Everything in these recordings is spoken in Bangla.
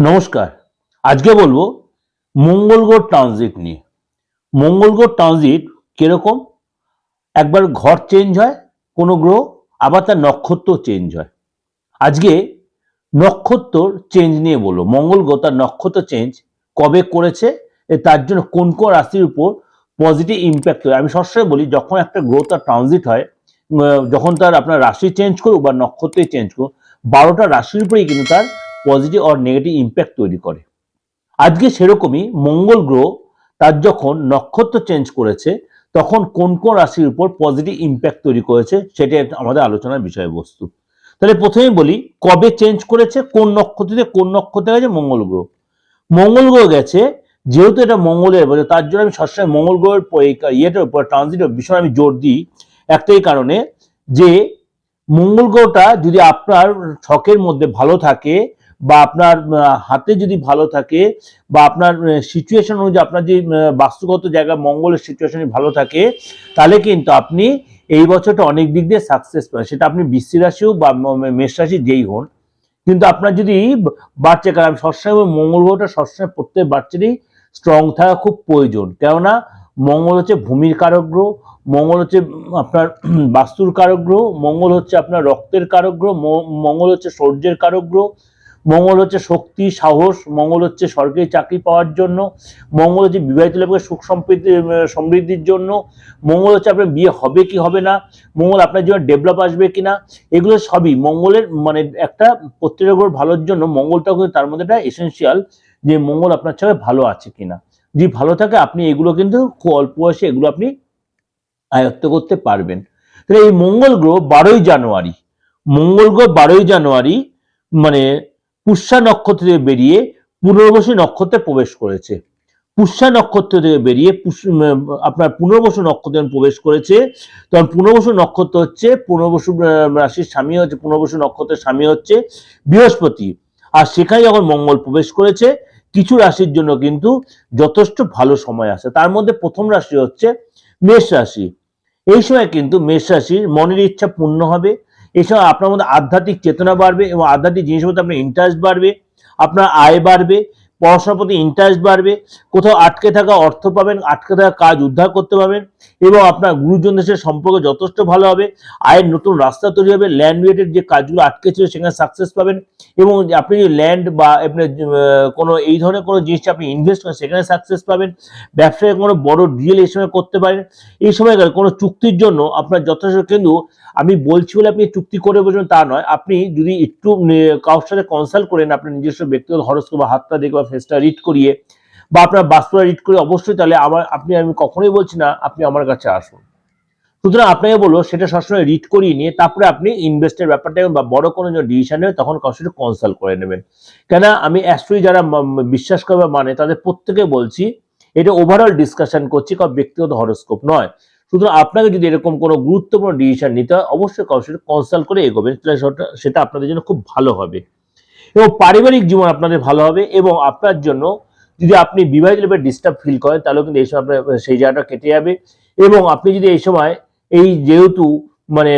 নমস্কার। আজকে বলব মঙ্গল গ্রহ ট্রানজিট নিয়ে। মঙ্গল গ্রহ ট্রানজিট কীরকম? একবার ঘর চেঞ্জ হয় কোনো গ্রহ, আবার তার নক্ষত্র চেঞ্জ হয়। আজকে নক্ষত্র চেঞ্জ নিয়ে বলব। মঙ্গল গ্রহ তার নক্ষত্র চেঞ্জ কবে করেছে তার জন্য কোন কোন রাশির উপর পজিটিভ ইম্প্যাক্ট হয়। আমি সবসময় বলি, যখন একটা গ্রহ তার ট্রানজিট হয় যখন তার আপনার রাশি চেঞ্জ করুক বা নক্ষত্রে চেঞ্জ করুক, বারোটা রাশির উপরেই কিন্তু তার পজিটিভ আর নেগেটিভ ইম্প্যাক্ট তৈরি করে। আজকে সেরকমই মঙ্গল গ্রহ তার যখন নক্ষত্র চেঞ্জ করেছে, তখন কোন কোন রাশির উপর পজিটিভ ইম্প্যাক্ট তৈরি করেছে, সেটা আমাদের আলোচনার বিষয়বস্তু। তাহলে প্রথমে বলি, কবে চেঞ্জ করেছে, কোন নক্ষত্রে কোন নক্ষত্রে গেছে? মঙ্গল গ্রহ। মঙ্গল গ্রহ গেছে, যেহেতু এটা মঙ্গলের বলে তার জন্য আমি সবসময় মঙ্গল গ্রহের ইয়েটার উপর ট্রানজিটের বিষয়ে আমি জোর দিই, একটাই কারণে যে মঙ্গল গ্রহটা যদি আপনার ছকের মধ্যে ভালো থাকে বা আপনার হাতে যদি ভালো থাকে বা আপনার সিচুয়েশন অনুযায়ী আপনার যে বাস্তুগত জায়গা মঙ্গলের সিচুয়েশন ভালো থাকে, তাহলে কিন্তু আপনি এই বছরটা অনেক দিক দিয়ে সাকসেস পাবেন। সেটা আপনি বৃষ্টি রাশি হোক বা মেষ রাশি যেই হন। কিন্তু আপনার যদি বাচ্চা কারণ সবসময় মঙ্গল গ্রহটা সবসময় প্রত্যেক বাচ্চারই স্ট্রং থাকা খুব প্রয়োজন। কেননা মঙ্গল হচ্ছে ভূমির কারক গ্রহ, মঙ্গল হচ্ছে আপনার বাস্তুর কারক গ্রহ, মঙ্গল হচ্ছে আপনার রক্তের কারক গ্রহ মঙ্গল হচ্ছে সূর্যের কারক গ্রহ মঙ্গল হচ্ছে শক্তি সাহস মঙ্গল হচ্ছে সরকারি চাকরি পাওয়ার জন্য মঙ্গল হচ্ছে বিবাহিত লোকের সুখ সম্প্রীতি উম, সমৃদ্ধির জন্য মঙ্গল হচ্ছে আপনার বিয়ে হবে কি হবে না মঙ্গল আপনার জীবনে ডেভেলপ আসবে কিনা এগুলো সবই মঙ্গলের মানে একটা প্রত্যেকটা ভালোর জন্য মঙ্গলটা কিন্তু তার মধ্যে একটা এসেন্সিয়াল যে মঙ্গল আপনার ছাড়া ভালো আছে কিনা যদি ভালো থাকে আপনি এগুলো কিন্তু খুব অল্প বয়সে এগুলো আপনি আয়ত্ত করতে পারবেন। তাহলে এই মঙ্গল গ্রহ বারোই জানুয়ারি মঙ্গল গ্রহ বারোই জানুয়ারি মানে পুষ্যা নক্ষত্র থেকে বেরিয়ে পুনর্বসু নক্ষত্রে প্রবেশ করেছে। পুষ্যা নক্ষত্র থেকে বেরিয়ে আপনার পুনর্বসু নক্ষত্রে যখন প্রবেশ করেছে, তখন পুনর্বসু নক্ষত্র হচ্ছে, পুনর্বসু রাশির স্বামী হচ্ছে, পুনর্বসু নক্ষত্রের স্বামী হচ্ছে বৃহস্পতি। আর সেখানে যখন মঙ্গল প্রবেশ করেছে, কিছু রাশির জন্য কিন্তু যথেষ্ট ভালো সময় আছে। তার মধ্যে প্রথম রাশি হচ্ছে মেষ রাশি। এই সময় কিন্তু মেষ রাশির মনের ইচ্ছা পূর্ণ হবে সময় আপনার মধ্যে আধ্যাত্মিক চেতনা বাড়বে এবং আধ্যাত্মিক জিনিসের মধ্যে আপনার ইন্টারেস্ট বাড়বে, আপনার আয় বাড়বে। পড়াশোনার প্রতি ইন্টারেস্ট বাড়বে, কোথাও আটকে থাকা অর্থ পাবেন, আটকে থাকা কাজ উদ্ধার করতে পারবেন এবং আপনার গুরুজনদের সাথে সম্পর্ক যথেষ্ট ভালো হবে, আয়ের নতুন রাস্তা তৈরি হবে ল্যান্ড রিলেটেড যে কাজগুলো আটকে ছিল সেখানে সাকসেস পাবেন এবং আপনি যদি ল্যান্ড বা আপনার কোনো এই ধরনের কোনো জিনিসটা আপনি ইনভেস্ট করেন, সেখানে সাকসেস পাবেন, ব্যবসায় কোনো বড় ডিল এই সময় করতে পারেন, এই সময়কাল কোনো চুক্তির জন্য আপনার যথেষ্ট, কিন্তু আমি বলছি বলে আপনি চুক্তি করে বসবেন তা নয়, আপনি যদি একটু কারোর সাথে কনসাল্ট করেন, আপনার নিজস্ব ব্যক্তিগত হরস্কোপ বা হাতটা দেখে ফেসটা রিড করিয়ে বা আপনার বাস্তুটা রিড করে অবশ্যই তাহলে আমার, আপনি, আমি কখনোই বলছি না, আপনি আমার কাছে আসুন। সুতরাং আপনাকে বলব, সেটা সবসময় রিড করিয়ে নিয়ে তারপরে আপনি ইনভেস্টের ব্যাপারটা বা বড় কোনো ডিসিশন নেবে, তখন সাথে কনসাল্ট করে নেবেন। কেন আমি অ্যাস্ট্রোই যারা বিশ্বাস করে বা মানে তাদের প্রত্যেকে বলছি, এটা ওভারঅল ডিসকাশন করছি কারণ ব্যক্তিগত হরস্কোপ নয়। সুতরাং আপনাকে যদি এরকম কোনো গুরুত্বপূর্ণ ডিসিশন নিতে হয়, অবশ্যই কারোর সাথে কনসাল্ট করে এগোবেন সেটা- সেটা আপনাদের জন্য খুব ভালো হবে। এবং পারিবারিক জীবন আপনাদের ভালো হবে এবং আপনার জন্য যদি আপনি বিবাহিত লেভেল ডিস্টার্ব ফিল করেন, তাহলেও কিন্তু এই সময় আপনার, সেই জায়গাটা কেটে যাবে। এবং আপনি যদি এই সময় এই যেহেতু মানে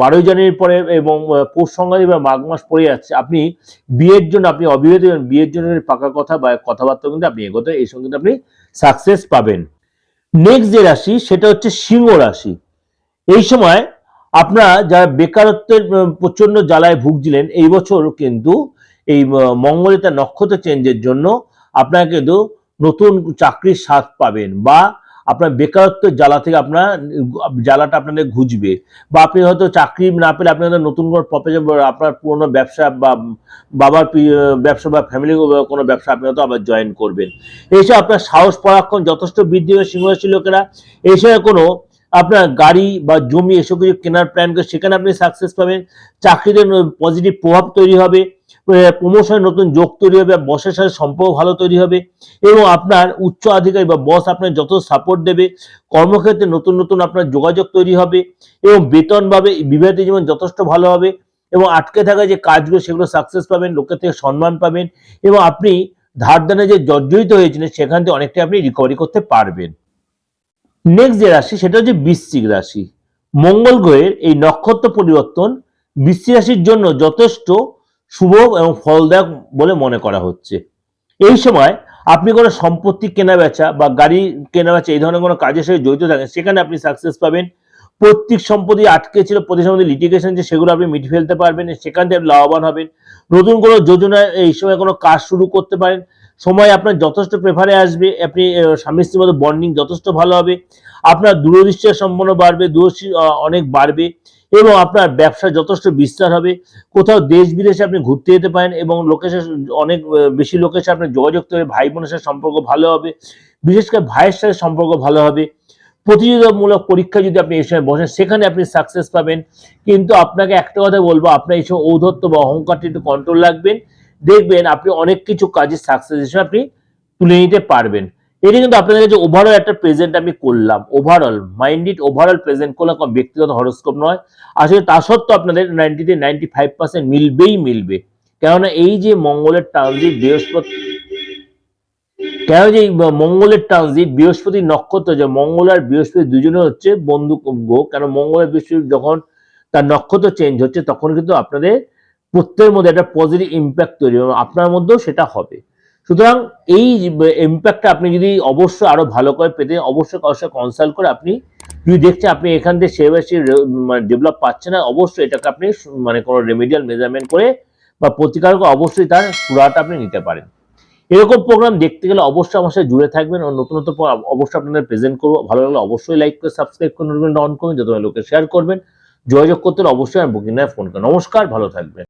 বারোই জানুয়ারির পরে এবং পৌষ সংক্রান্তি বা মাঘ মাস পড়ে যাচ্ছে, আপনি বিয়ের জন্য, আপনি অবিবাহিত বিয়ের জন্য পাকা কথা বা কথাবার্তা কিন্তু আপনি এগোতে, এই সঙ্গে কিন্তু আপনি সাকসেস পাবেন। নেক্সট যে রাশি, সেটা হচ্ছে সিংহ রাশি। এই সময় আপনারা যারা বেকারত্বের প্রচণ্ড জ্বালায় ভুগছিলেন, এই বছর কিন্তু এই মঙ্গলে তার নক্ষত্র চেঞ্জের জন্য আপনারা কিন্তু নতুন চাকরির স্বাদ পাবেন বা আপনার বেকারত্ব জ্বালা থেকে আপনার, জ্বালাটা আপনাদের ঘুজবে বা আপনি হয়তো চাকরি না পেলে আপনি হয়তো নতুন কোনো প্রফেশন আপনার পুরোনো ব্যবসা বা বাবার ব্যবসা বা ফ্যামিলি কোনো ব্যবসা আপনি হয়তো আবার জয়েন করবেন। এসে আপনার সাহস পরাক্ষণ যথেষ্ট বৃদ্ধি হবে সিংহ রাশির লোকেরা এসে কোনো আপনার গাড়ি বা জমি, এসব কিছু কেনার প্ল্যান করে সেখানে আপনি সাকসেস পাবেন। চাকরিতে পজিটিভ প্রভাব তৈরি হবে। প্রমোশনের নতুন যোগ তৈরি হবে। বসের সাথে সম্পর্ক ভালো তৈরি হবে এবং আপনার উচ্চ আধিকারিক বা বস আপনার যত সাপোর্ট দেবে, কর্মক্ষেত্রে নতুন নতুন আপনার যোগাযোগ তৈরি হবে এবং বেতন পাবে বিবাহিত জীবন যথেষ্ট ভালো হবে এবং আটকে থাকা যে কাজগুলো সেগুলো সাকসেস পাবেন, লোকের থেকে সম্মান পাবেন এবং আপনি ধার দানে যে জর্জরিত হয়েছিলেন সেখান থেকে অনেকটাই আপনি রিকভারি করতে পারবেন। নেক্সট যে রাশি, সেটা হচ্ছে বৃশ্চিক রাশি। মঙ্গল গ্রহের এই নক্ষত্র পরিবর্তন বৃশ্চিক রাশির জন্য যথেষ্ট শুভ এবং ফলদায়ক বলে মনে করা হচ্ছে। এই সময় আপনি কোনো সম্পত্তি কেনা বেচা বা গাড়ি কেনা বেচা এই ধরনের কোনো কাজের সাথে জড়িত থাকেন, সেখানে আপনি সাকসেস পাবেন। পৈতৃক সম্পত্তি আটকে ছিল প্রতি সম্পত্তি লিটিগেশন যে, সেগুলো আপনি মিটিয়ে ফেলতে পারবেন, সেখান থেকে লাভবান হবেন। নতুন কোনো যোজনা এই সময় কোনো কাজ শুরু করতে পারেন সময় আপনার যথেষ্ট প্রেফারে আসবে, আপনি স্বামী স্ত্রীর মধ্যে বন্ডিং যথেষ্ট ভালো হবে, আপনার দূরদৃষ্টির সম্পন্ন বাড়বে, দূরদৃষ্টি অনেক বাড়বে এবং আপনার ব্যবসা যথেষ্ট বিস্তার হবে। কোথাও দেশ বিদেশে আপনি ঘুরতে যেতে পারেন এবং লোকের অনেক বেশি লোকের সাথে আপনার যোগাযোগ হবে ভাই বোনের সাথে সম্পর্ক ভালো হবে, বিশেষ করে ভাইয়ের সাথে সম্পর্ক ভালো হবে। প্রতিযোগিতামূলক পরীক্ষা যদি আপনি এই সময় বসেন, সেখানে আপনি সাকসেস পাবেন। কিন্তু আপনাকে একটা কথা বলব, আপনার এই সময় ঔদ্ধত্য বা অহংকারটি একটু কন্ট্রোল রাখবেন দেখবেন আপনি অনেক কিছু কাজে সাকসেস হিসেবে আপনি তুলে নিতে পারবেন। এটা কিন্তু আপনাদের কাছে ওভারঅল একটা প্রেজেন্ট আমি করলাম। ওভারঅল মাইন্ডেড ওভারঅল প্রেজেন্ট করলাম কোনো ব্যক্তিগত হরস্কোপ নয়। আসলে তা সত্ত্বেও আপনাদের নাইনটিতে নাইনটি ফাইভ পার্সেন্ট মিলবেই মিলবে। কেননা এই যে মঙ্গলের ট্রানজিট বৃহস্পতি কেন যে মঙ্গলের ট্রানজিট বৃহস্পতি নক্ষত্র, যে মঙ্গল আর বৃহস্পতি দুজনে হচ্ছে বন্ধু কেন মঙ্গল আর বৃহস্পতি যখন তার নক্ষত্র চেঞ্জ হচ্ছে, তখন কিন্তু আপনাদের প্রত্যেকের মধ্যে একটা পজিটিভ ইম্প্যাক্ট তৈরি হবে আপনার মধ্যেও সেটা হবে। সুতরাং এই ইম্প্যাক্টটা আপনি যদি অবশ্যই আরও ভালো করে পেতে অবশ্যই কারোর সাথে কনসাল্ট করে আপনি যদি দেখছেন আপনি এখান থেকে সেভাবে সে মানে ডেভেলপ পাচ্ছে না, অবশ্যই এটাকে আপনি মানে কোনো রেমিডিয়াল মেজারমেন্ট করে বা প্রতিকার করে অবশ্যই তার সুরাটা আপনি নিতে পারেন। এরকম প্রোগ্রাম দেখতে গেলে অবশ্যই আমার সাথে জুড়ে থাকবেন ও নতুন নতুন অবশ্যই আপনাদের প্রেজেন্ট করব। ভালো লাগলে অবশ্যই লাইক করে সাবস্ক্রাইব করে অন করবেন, যত লোকে শেয়ার করবেন। যোগাযোগ করতে অবশ্যই আমি বুকিং ফোন করেন নমস্কার, ভালো থাকবেন।